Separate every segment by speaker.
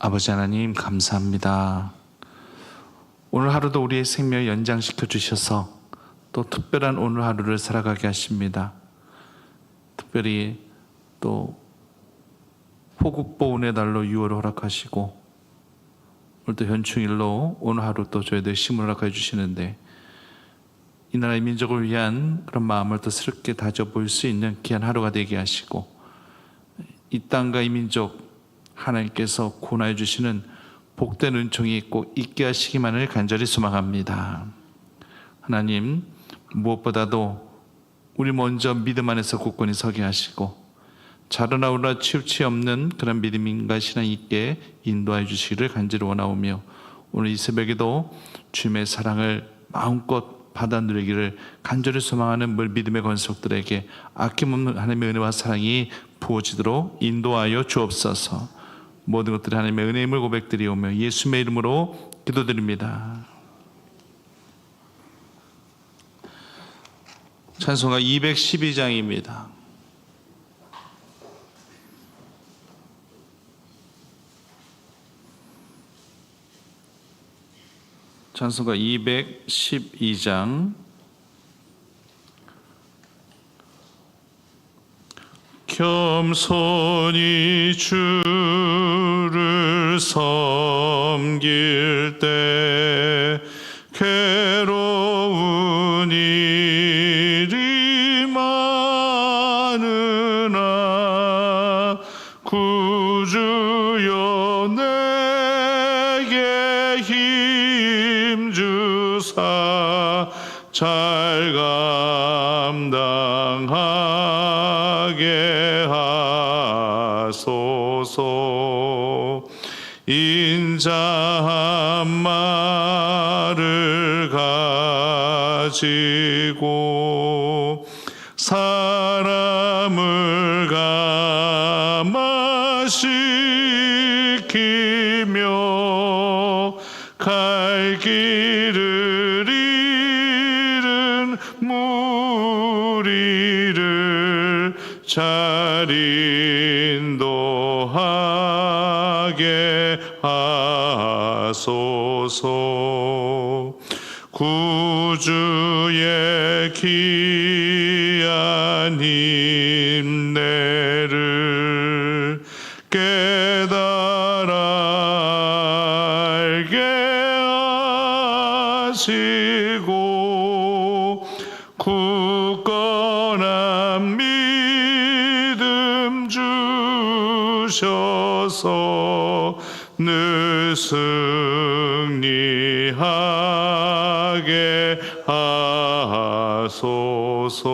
Speaker 1: 아버지 하나님 감사합니다. 오늘 하루도 우리의 생명 연장시켜 주셔서 또 특별한 오늘 하루를 살아가게 하십니다. 특별히 또 호국보훈의 날로 6월을 허락하시고 오늘도 현충일로 오늘 하루 또 저희들 심을 허락해 주시는데 이 나라의 민족을 위한 그런 마음을 더 새롭게 다져 보일 수 있는 귀한 하루가 되게 하시고 이 땅과 이 민족 하나님께서 고나해 주시는 복된 은총이 꼭 있게 하시기만을 간절히 소망합니다. 하나님 무엇보다도 우리 먼저 믿음 안에서 굳건히 서게 하시고 자라나오라 치우치 없는 그런 믿음인가 신앙 있게 인도해 주시기를 간절히 원하오며 오늘 이 새벽에도 주님의 사랑을 마음껏 받아 누리기를 간절히 소망하는 물 믿음의 건속들에게 아낌없는 하나님의 은혜와 사랑이 부어지도록 인도하여 주옵소서. 모든 것들이 하나님의 은혜의 힘을 고백드리오며 예수의 이름으로 기도드립니다. 찬송가 212장입니다. 찬송가 212장 겸손히 주를 섬길 때 가지고 사람을 감화시키며 갈 길을 잃은 무리를 잘 인도하게 하소서. 구 주의 귀 하소서.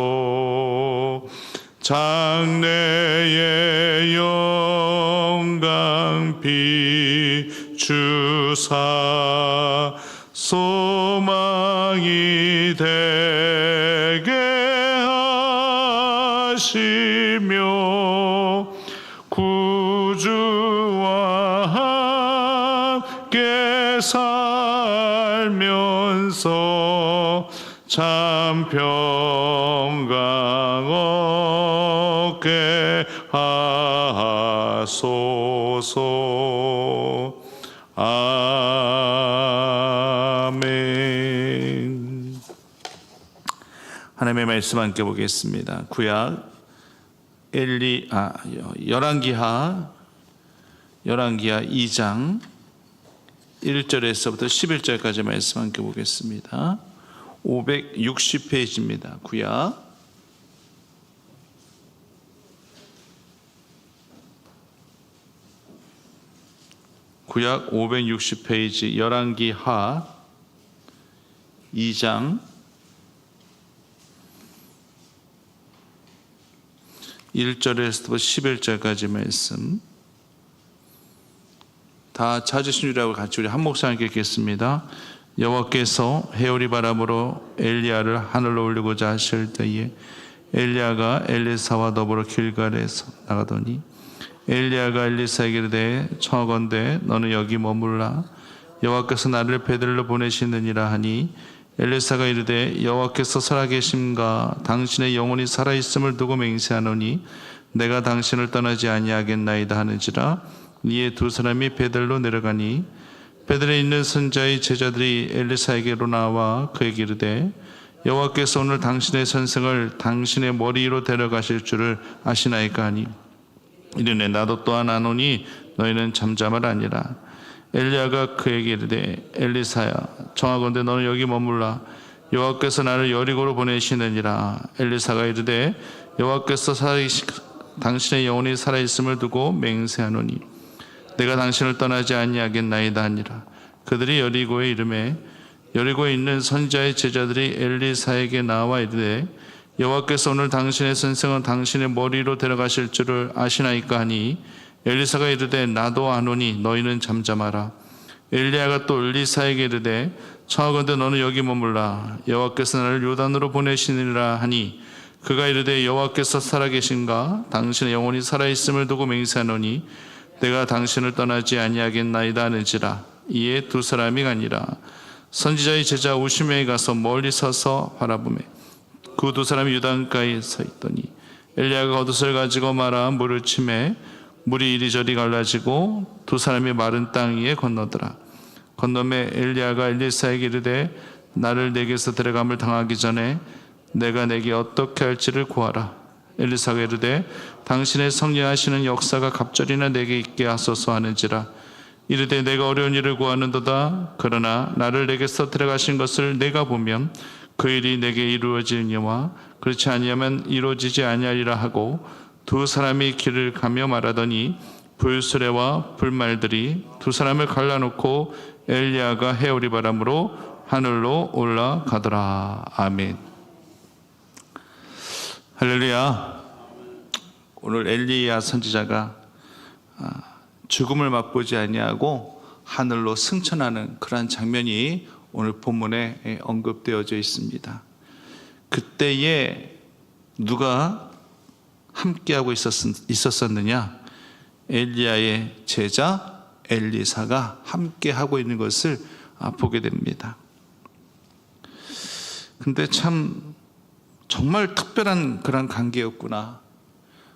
Speaker 1: 장래의 영광 비주사 소망이 되 하소서 아멘 하나님의 말씀 함께 보겠습니다 구약 엘리 아 열왕기하 열왕기하 2장 1절에서부터 11절까지 말씀 함께 보겠습니다. 560페이지입니다. 구약 구약 560페이지 열왕기 하 2장 1절에서부터 11절까지 말씀 다 찾으신 줄 알고 같이 우리 한 목사님께 읽겠습니다. 여호와께서 해오리 바람으로 엘리야를 하늘로 올리고자 하실 때에 엘리야가 엘리사와 더불어 길갈에서 나가더니 엘리야가 엘리사에게 이르되 청하건대 너는 여기 머물라. 여호와께서 나를 베들로 보내시느니라 하니 엘리사가 이르되 여호와께서 살아계심과 당신의 영혼이 살아있음을 두고 맹세하노니 내가 당신을 떠나지 아니하겠나이다 하는지라 이에 두 사람이 베델로 내려가니 베델에 있는 선자의 제자들이 엘리사에게로 나와 그에게 이르되 여호와께서 오늘 당신의 선생을 당신의 머리 위로 데려가실 줄을 아시나이까 하니 이르네 나도 또한 아노니 너희는 잠잠을 아니라. 엘리야가 그에게 이르되 엘리사야 정하건대 너는 여기 머물라. 여호와께서 나를 여리고로 보내시느니라. 엘리사가 이르되 여호와께서 당신의 영혼이 살아 있음을 두고 맹세하노니. 내가 당신을 떠나지 아니하겠나이다 하니라. 그들이 여리고에 이름에 여리고에 있는 선자의 제자들이 엘리사에게 나와 이르되 여호와께서 오늘 당신의 선생은 당신의 머리로 데려가실 줄을 아시나이까 하니 엘리사가 이르되 나도 아노니 너희는 잠잠하라. 엘리야가 또 엘리사에게 이르되 청하건대 너는 여기 머물라. 여호와께서 나를 요단으로 보내시니라 하니 그가 이르되 여호와께서 살아계신가? 당신의 영혼이 살아있음을 두고 맹세하노니 내가 당신을 떠나지 아니하겠나이다 하는지라. 이에 두 사람이 가니라 선지자의 제자 우시메에 가서 멀리 서서 바라보매 그 두 사람이 유단가에 서 있더니 엘리야가 겉옷을 가지고 말아 물을 치매 물이 이리저리 갈라지고 두 사람이 마른 땅 위에 건너더라. 건너매 엘리야가 엘리사에게 이르되 나를 내게서 데려감을 당하기 전에 내가 내게 어떻게 할지를 구하라. 엘리사가 이르되 당신의 성령하시는 역사가 갑절이나 내게 있게 하소서 하는지라. 이르되 내가 어려운 일을 구하는도다. 그러나 나를 내게서 데려가신 것을 내가 보면 그 일이 내게 이루어지니와 그렇지 아니하면 이루어지지 아니하리라 하고 두 사람이 길을 가며 말하더니 불수레와 불말들이 두 사람을 갈라놓고 엘리야가 해오리 바람으로 하늘로 올라가더라. 아멘. 할렐루야. 오늘 엘리야 선지자가 아, 죽음을 맛보지 아니하고 하늘로 승천하는 그러한 장면이 오늘 본문에 언급되어져 있습니다. 그때에 누가 함께하고 있었, 있었었느냐? 엘리야의 제자 엘리사가 함께하고 있는 것을 아, 보게 됩니다. 근데 참 정말 특별한 그런 관계였구나.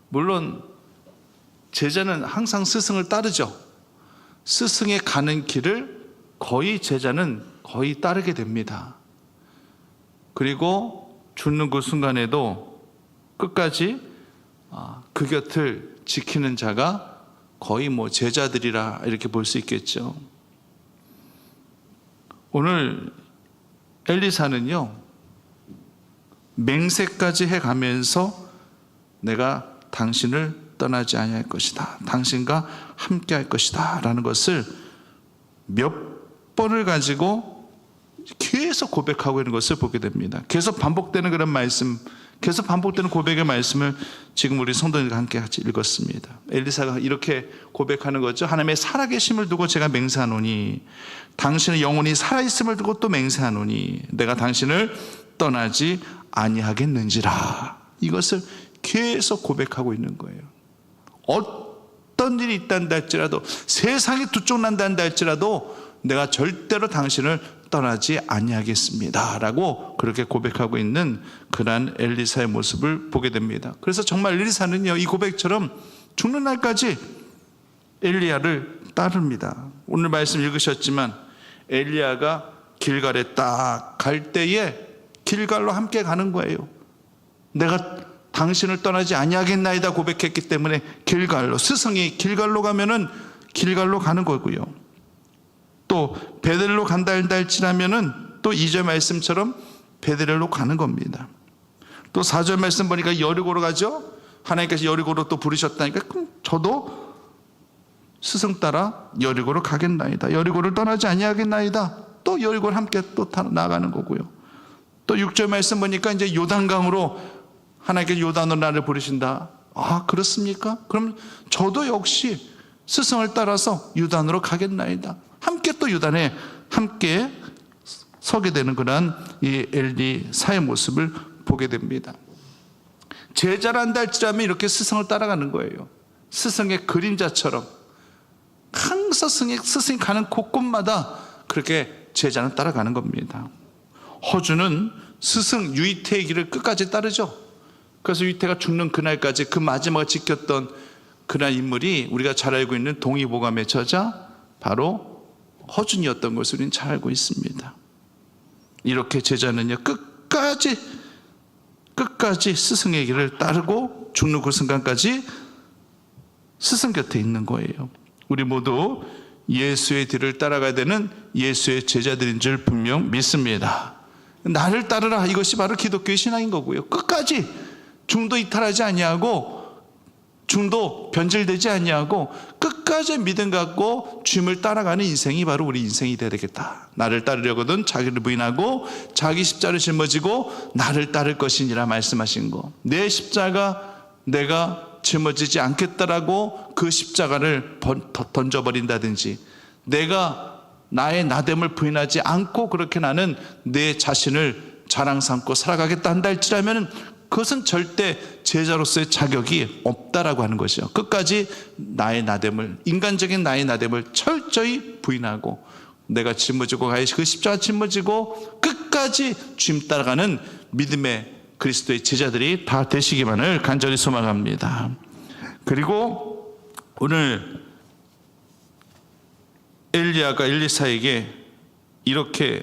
Speaker 1: 물론 제자는 항상 스승을 따르죠. 스승의 가는 길을 거의 제자는 거의 따르게 됩니다. 그리고 죽는 그 순간에도 끝까지 아, 그 곁을 지키는 자가 거의 뭐 제자들이라 이렇게 볼 수 있겠죠. 오늘 엘리사는요, 맹세까지 해 가면서 내가 당신을 떠나지 아니할 것이다. 당신과 함께 할 것이다. 라는 것을 몇 번을 가지고 계속 고백하고 있는 것을 보게 됩니다. 계속 반복되는 그런 말씀, 계속 반복되는 고백의 말씀을 지금 우리 성도님과 함께 같이 읽었습니다. 엘리사가 이렇게 고백하는 거죠. 하나님의 살아계심을 두고 제가 맹세하노니 당신의 영혼이 살아있음을 두고 또 맹세하노니 내가 당신을 떠나지 아니하겠는지라 이것을 계속 고백하고 있는 거예요. 어떤 일이 있단다 할지라도 세상이 두 쪽 난다 할지라도 내가 절대로 당신을 떠나지 아니하겠습니다라고 그렇게 고백하고 있는 그러한 엘리사의 모습을 보게 됩니다. 그래서 정말 엘리사는요 이 고백처럼 죽는 날까지 엘리야를 따릅니다. 오늘 말씀 읽으셨지만 엘리야가 길갈에 딱 갈 때에 길갈로 함께 가는 거예요. 내가 당신을 떠나지 아니하겠나이다 고백했기 때문에 길갈로 스승이 길갈로 가면은 길갈로 가는 거고요. 또 베델로 간다 할지라면은 또 2절 말씀처럼 베델로 가는 겁니다. 또 4절 말씀 보니까 여리고로 가죠. 하나님께서 여리고로 또 부르셨다니까 그럼 저도 스승 따라 여리고로 가겠나이다. 여리고를 떠나지 아니하겠나이다. 또 여리고를 함께 또 나가는 거고요. 또 6절 말씀 보니까 이제 요단강으로 하나님께서 요단으로 나를 부르신다. 아, 그렇습니까? 그럼 저도 역시 스승을 따라서 유단으로 가겠나이다. 함께 또 유단에 함께 서게 되는 그런 이 엘리사의 모습을 보게 됩니다. 제자란다 할지라면 이렇게 스승을 따라가는 거예요. 스승의 그림자처럼 항상 스승이, 스승이 가는 곳곳마다 그렇게 제자는 따라가는 겁니다. 허주는 스승 유이태의 길을 끝까지 따르죠. 그래서 유이태가 죽는 그날까지 그 마지막을 지켰던 그러한 인물이 우리가 잘 알고 있는 동의보감의 저자 바로 허준이었던 것을 우리는 잘 알고 있습니다. 이렇게 제자는요 끝까지 끝까지 스승의 길을 따르고 죽는 그 순간까지 스승 곁에 있는 거예요. 우리 모두 예수의 뒤를 따라가야 되는 예수의 제자들인 줄 분명 믿습니다. 나를 따르라 이것이 바로 기독교의 신앙인 거고요. 끝까지 중도 이탈하지 아니하고 중도 변질되지 아니하고 끝까지 믿음 갖고 주님을 따라가는 인생이 바로 우리 인생이 되야 되겠다. 나를 따르려거든 자기를 부인하고 자기 십자를 짊어지고 나를 따를 것이니라 말씀하신 거. 내 십자가 내가 짊어지지 않겠다라고 그 십자가를 던져버린다든지 내가 나의 나됨을 부인하지 않고 그렇게 나는 내 자신을 자랑 삼고 살아가겠다 한다 할지라면 그것은 절대 제자로서의 자격이 없다라고 하는 것이요. 끝까지 나의 나됨을 인간적인 나의 나됨을 철저히 부인하고 내가 짊어지고 가야 그 십자가 짊어지고 끝까지 주님 따라가는 믿음의 그리스도의 제자들이 다 되시기만을 간절히 소망합니다. 그리고 오늘 엘리야가 엘리사에게 이렇게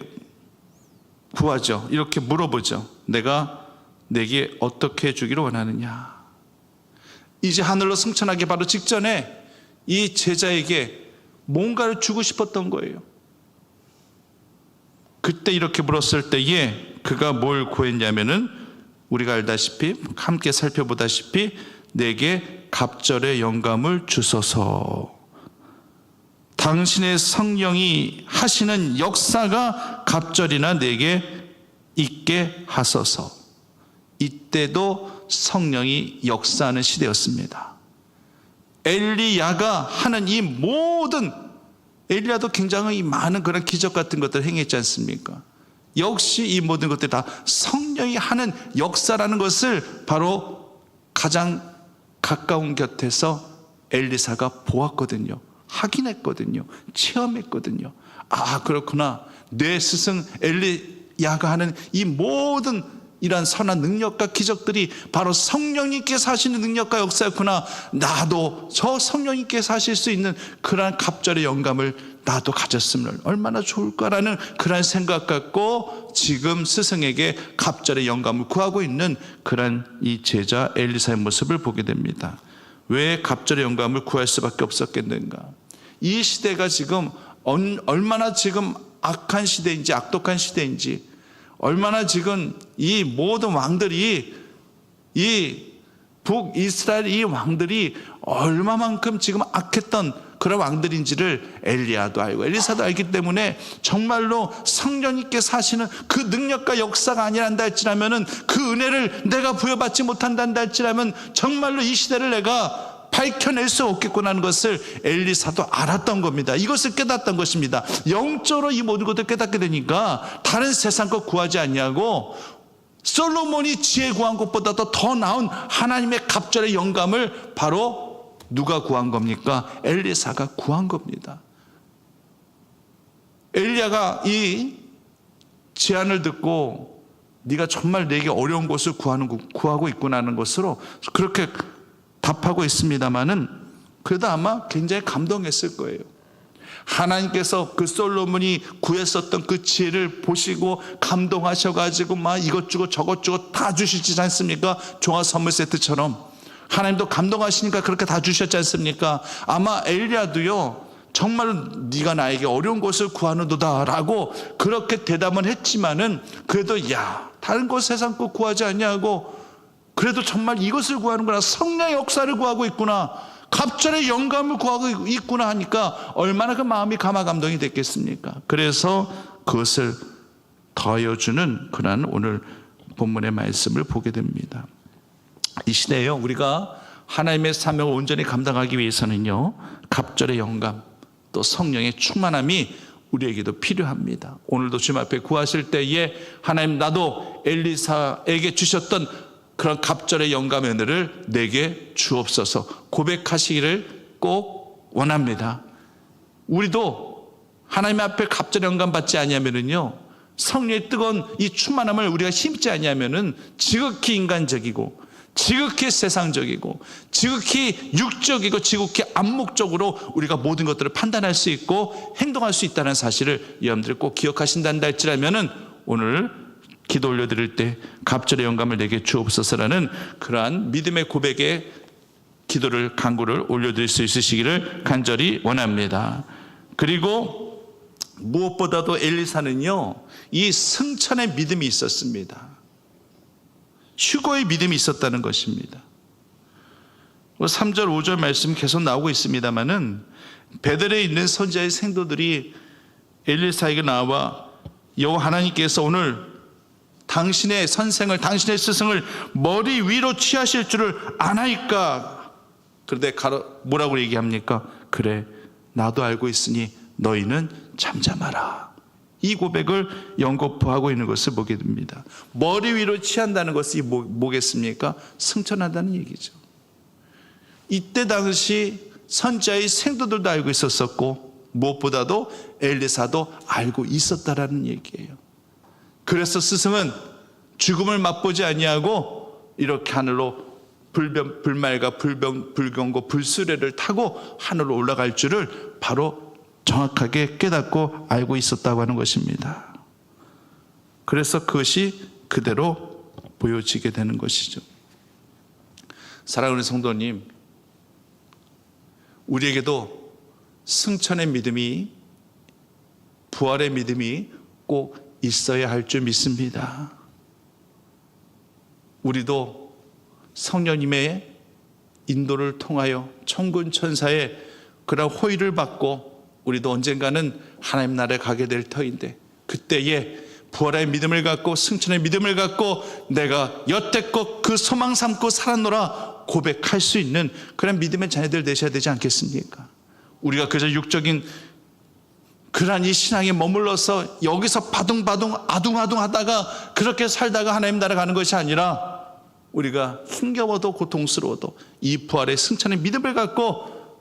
Speaker 1: 구하죠. 이렇게 물어보죠. 내가 내게 어떻게 해주기를 원하느냐. 이제 하늘로 승천하기 바로 직전에 이 제자에게 뭔가를 주고 싶었던 거예요. 그때 이렇게 물었을 때에 그가 뭘 구했냐면은 우리가 알다시피 함께 살펴보다시피 내게 갑절의 영감을 주소서. 당신의 성령이 하시는 역사가 갑절이나 내게 있게 하소서. 이때도 성령이 역사하는 시대였습니다. 엘리야가 하는 이 모든 엘리야도 굉장히 많은 그런 기적 같은 것들을 행했지 않습니까? 역시 이 모든 것들이 다 성령이 하는 역사라는 것을 바로 가장 가까운 곁에서 엘리사가 보았거든요. 확인했거든요. 체험했거든요. 아, 그렇구나. 내 스승 엘리야가 하는 이 모든 이러한 선한 능력과 기적들이 바로 성령님께서 하시는 능력과 역사였구나. 나도 저 성령님께서 하실 수 있는 그러한 갑절의 영감을 나도 가졌으면 얼마나 좋을까라는 그러한 생각 갖고 지금 스승에게 갑절의 영감을 구하고 있는 그러한 이 제자 엘리사의 모습을 보게 됩니다. 왜 갑절의 영감을 구할 수밖에 없었겠는가? 이 시대가 지금 얼- 얼마나 지금 악한 시대인지 악독한 시대인지 얼마나 지금 이 모든 왕들이 이 북이스라엘 이 왕들이 얼마만큼 지금 악했던 그런 왕들인지를 엘리야도 알고 엘리사도 알기 때문에 정말로 성령님께 사시는 그 능력과 역사가 아니란다 할지라면은 그 은혜를 내가 부여받지 못한단다 할지라면 정말로 이 시대를 내가 밝혀낼 수 없겠구나 하는 것을 엘리사도 알았던 겁니다. 이것을 깨닫던 것입니다. 영적으로 이 모든 것을 깨닫게 되니까 다른 세상 것 구하지 않냐고 솔로몬이 지혜 구한 것보다도 더 나은 하나님의 갑절의 영감을 바로 누가 구한 겁니까? 엘리사가 구한 겁니다. 엘리야가 이 제안을 듣고 네가 정말 내게 어려운 것을 구하는 거- 구하고 있구나 하는 것으로 그렇게 답하고 있습니다만은 그래도 아마 굉장히 감동했을 거예요. 하나님께서 그 솔로몬이 구했었던 그 지혜를 보시고 감동하셔가지고 막 이것저것 저것저것 다 주시지 않습니까? 종합 선물 세트처럼 하나님도 감동하시니까 그렇게 다 주셨지 않습니까? 아마 엘리야도요 정말 네가 나에게 어려운 것을 구하는도다라고 그렇게 대답은 했지만은 그래도 야 다른 것 세상 것 구하지 않냐고 그래도 정말 이것을 구하는구나 성령의 역사를 구하고 있구나 갑절의 영감을 구하고 있구나 하니까 얼마나 그 마음이 감화 감동이 됐겠습니까? 그래서 그것을 더해주는 그러한 오늘 본문의 말씀을 보게 됩니다. 이 시대에요 우리가 하나님의 사명을 온전히 감당하기 위해서는요 갑절의 영감 또 성령의 충만함이 우리에게도 필요합니다. 오늘도 주님 앞에 구하실 때에 하나님 나도 엘리사에게 주셨던 그런 갑절의 영감 은혜를 내게 주옵소서 고백하시기를 꼭 원합니다. 우리도 하나님 앞에 갑절의 영감 받지 아니하면은요 성령의 뜨거운 이 충만함을 우리가 심지 아니하면은 지극히 인간적이고 지극히 세상적이고 지극히 육적이고 지극히 암묵적으로 우리가 모든 것들을 판단할 수 있고 행동할 수 있다는 사실을 여러분들이 꼭 기억하신단다 할지라면은 오늘 기도 올려드릴 때 갑절의 영감을 내게 주옵소서라는 그러한 믿음의 고백에 기도를 간구를 올려드릴 수 있으시기를 간절히 원합니다. 그리고 무엇보다도 엘리사는요 이 승천의 믿음이 있었습니다. 휴거의 믿음이 있었다는 것입니다. 3절, 5절 말씀 계속 나오고 있습니다만은 베델에 있는 선자의 생도들이 엘리사에게 나와 여호와 하나님께서 오늘 당신의 선생을 당신의 스승을 머리 위로 취하실 줄을 아나이까 그런데 뭐라고 얘기합니까? 그래 나도 알고 있으니 너희는 잠잠하라. 이 고백을 연거푸하고 있는 것을 보게 됩니다. 머리 위로 취한다는 것이 뭐, 뭐겠습니까? 승천한다는 얘기죠. 이때 당시 선자의 생도들도 알고 있었었고 무엇보다도 엘리사도 알고 있었다라는 얘기예요. 그래서 스승은 죽음을 맛보지 아니하고 이렇게 하늘로 불변, 불말과 불병, 불경고 불수레를 타고 하늘로 올라갈 줄을 바로 정확하게 깨닫고 알고 있었다고 하는 것입니다. 그래서 그것이 그대로 보여지게 되는 것이죠. 사랑하는 성도님, 우리에게도 승천의 믿음이 부활의 믿음이 꼭 있어야 할 줄 믿습니다. 우리도 성령님의 인도를 통하여 천군 천사의 그런 호의를 받고 우리도 언젠가는 하나님 나라에 가게 될 터인데 그때에 부활의 믿음을 갖고 승천의 믿음을 갖고 내가 여태껏 그 소망 삼고 살았노라 고백할 수 있는 그런 믿음의 자녀들 되셔야 되지 않겠습니까? 우리가 그저 육적인 그러한 이 신앙에 머물러서 여기서 바둥바둥 아둥아둥 하다가 그렇게 살다가 하나님 나라 가는 것이 아니라 우리가 힘겨워도 고통스러워도 이 부활의 승천의 믿음을 갖고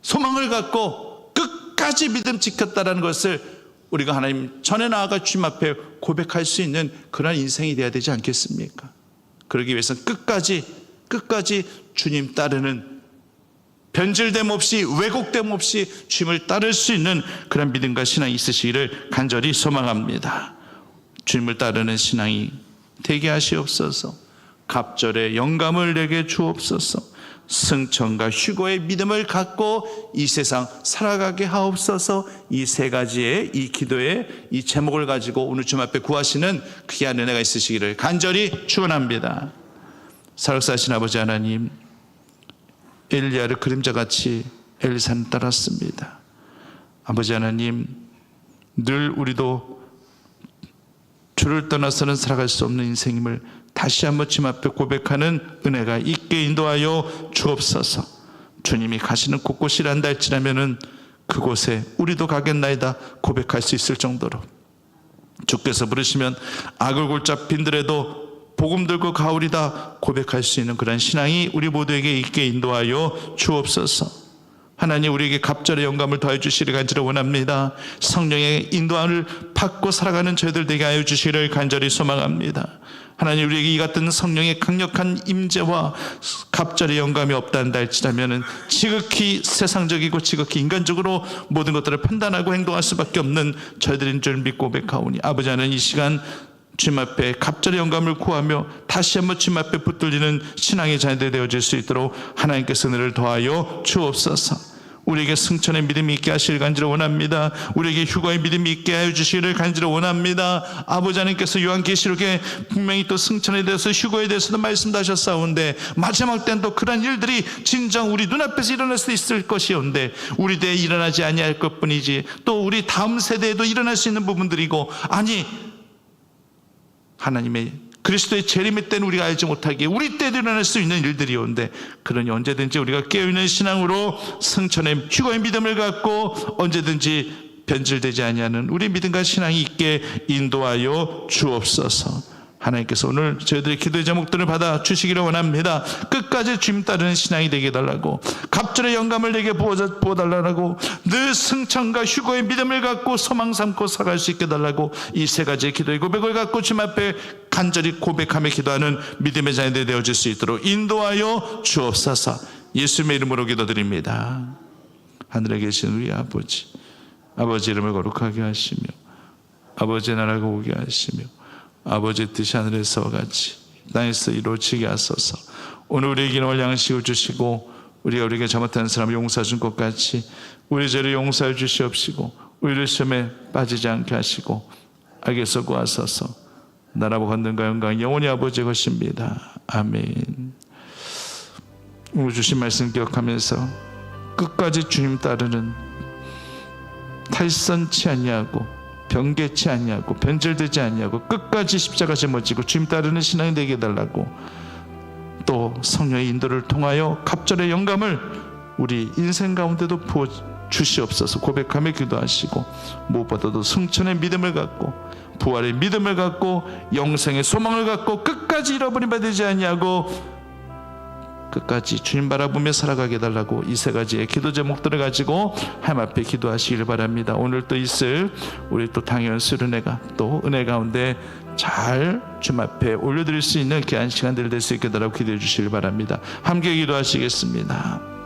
Speaker 1: 소망을 갖고 끝까지 믿음 지켰다라는 것을 우리가 하나님 전에 나아가 주님 앞에 고백할 수 있는 그런 인생이 되어야 되지 않겠습니까? 그러기 위해서는 끝까지 끝까지 주님 따르는 변질됨 없이 왜곡됨 없이 주님을 따를 수 있는 그런 믿음과 신앙이 있으시기를 간절히 소망합니다. 주님을 따르는 신앙이 되게 하시옵소서. 갑절의 영감을 내게 주옵소서. 승천과 휴거의 믿음을 갖고 이 세상 살아가게 하옵소서. 이 세 가지의 이 기도의 이 제목을 가지고 오늘 주님 앞에 구하시는 귀한 은혜가 있으시기를 간절히 축원합니다. 사역사신 아버지 하나님, 엘리야를 그림자같이 엘리사는 따랐습니다. 아버지 하나님, 늘 우리도 주를 떠나서는 살아갈 수 없는 인생임을 다시 한번 주님 앞에 고백하는 은혜가 있게 인도하여 주옵소서. 주님이 가시는 곳곳이란다 할지라면은 그곳에 우리도 가겠나이다 고백할 수 있을 정도로 주께서 부르시면 악을 골짜 빈들에도 복음 들고 가오리다 고백할 수 있는 그런 신앙이 우리 모두에게 있게 인도하여 주옵소서. 하나님 우리에게 갑절의 영감을 더해 주시를 간절히 원합니다. 성령의 인도함을 받고 살아가는 저희들 되게 하여 주시를 간절히 소망합니다. 하나님 우리에게 이 같은 성령의 강력한 임재와 갑절의 영감이 없다는다 할지라면은 지극히 세상적이고 지극히 인간적으로 모든 것들을 판단하고 행동할 수밖에 없는 저희들인 줄 믿고 고백하오니 아버지 하나님 이 시간 주님 앞에 갑절의 영감을 구하며 다시 한번 주님 앞에 붙들리는 신앙의 자녀들 되어질 수 있도록 하나님께서 은혜를 더하여 주옵소서. 우리에게 승천의 믿음이 있게 하시길 간절히 원합니다. 우리에게 휴거의 믿음이 있게 하여 주시기를 간절히 원합니다. 아버지 하나님께서 요한계시록에 분명히 또 승천에 대해서 휴거에 대해서도 말씀하셨사온데 마지막 때는 또 그런 일들이 진정 우리 눈앞에서 일어날 수 있을 것이온데 우리 대에 일어나지 아니할 것뿐이지 또 우리 다음 세대에도 일어날 수 있는 부분들이고 아니 하나님의 그리스도의 재림의 때는 우리가 알지 못하기에 우리 때도 일어날 수 있는 일들이온데 그러니 언제든지 우리가 깨어있는 신앙으로 승천의 휴거의 믿음을 갖고 언제든지 변질되지 아니하는 우리 믿음과 신앙이 있게 인도하여 주옵소서. 하나님께서 오늘 저희들의 기도의 제목들을 받아 주시기를 원합니다. 끝까지 주님 따르는 신앙이 되게 해달라고 갑절의 영감을 내게 부어- 부어달라고 늘 승천과 휴거의 믿음을 갖고 소망 삼고 살아갈 수 있게 해달라고 이 세 가지의 기도의 고백을 갖고 주님 앞에 간절히 고백하며 기도하는 믿음의 자녀들이 되어질 수 있도록 인도하여 주옵소서 예수님의 이름으로 기도드립니다. 하늘에 계신 우리 아버지 아버지 이름을 거룩하게 하시며 아버지의 나라가 오게 하시며 아버지의 뜻이 하늘에서와 같이 땅에서 이루어지게 하소서. 오늘 우리의 기름을 양식을 주시고 우리가 우리에게 잘못한 사람을 용서해 준 것 같이 우리 죄를 용서해 주시옵시고 우리를 시험에 빠지지 않게 하시고 악에서 구하소서. 나라와 건능과 영광 영원히 아버지의 것입니다. 아멘. 오늘 주신 말씀 기억하면서 끝까지 주님 따르는 탈선치 아니하고 변개치 아니하고 변절되지 아니하고 끝까지 십자가 짊어지고 주님 따르는 신앙이 되게 해달라고 또 성령의 인도를 통하여 갑절의 영감을 우리 인생 가운데도 부어 주시옵소서. 고백하며 기도하시고 무엇보다도 승천의 믿음을 갖고 부활의 믿음을 갖고 영생의 소망을 갖고 끝까지 잃어버림 받지 아니하고 끝까지 주님 바라보며 살아가게 해달라고 이 세 가지의 기도 제목들을 가지고 하나님 앞에 기도하시길 바랍니다. 오늘 또 있을 우리 또 당연 수련회가 또 은혜 가운데 잘 주님 앞에 올려드릴 수 있는 귀한 시간들을 될수 있게 해달라고 기도해 주시길 바랍니다. 함께 기도하시겠습니다.